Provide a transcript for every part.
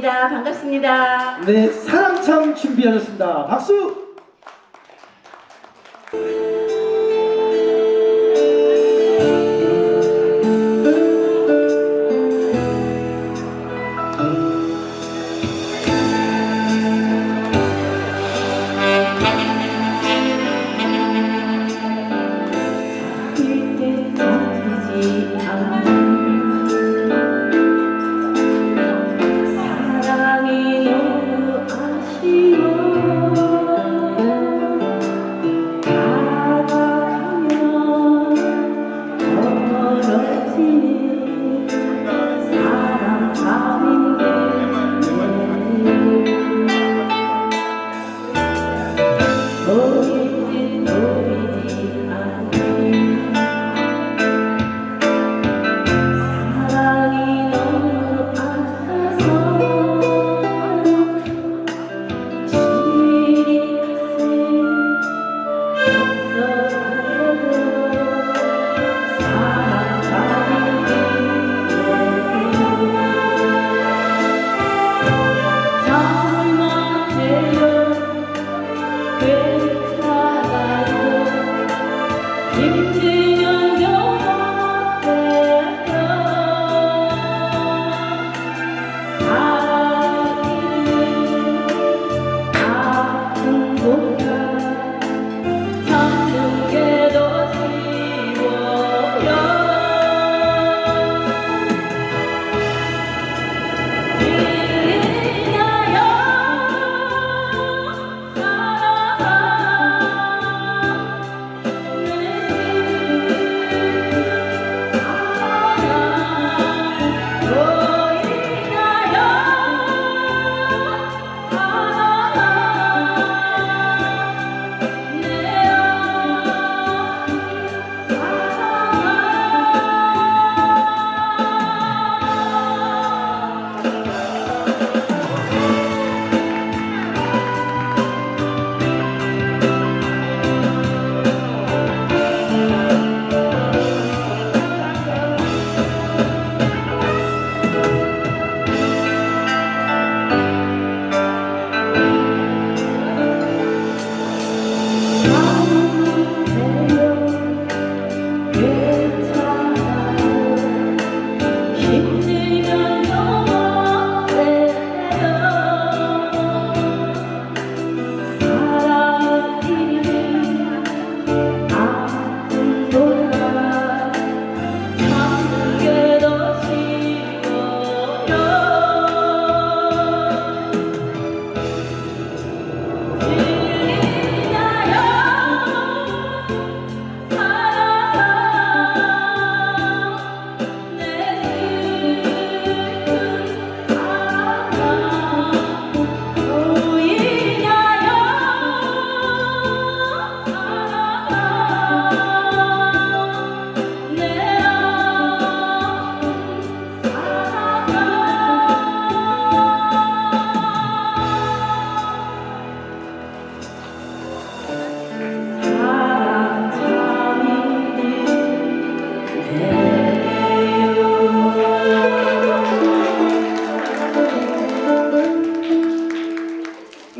반갑습니다. 네, 사랑참 준비하셨습니다. 박수!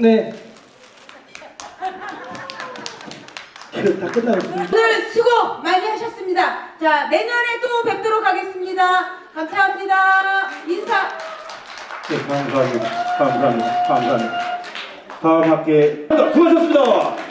네. 이거 다 끝나고 있습니다. 오늘 수고 많이 하셨습니다. 자, 내년에 또 뵙도록 하겠습니다. 감사합니다. 인사. 네, 감사합니다. 감사합니다. 감사합니다. 다음 학기에 수고하셨습니다.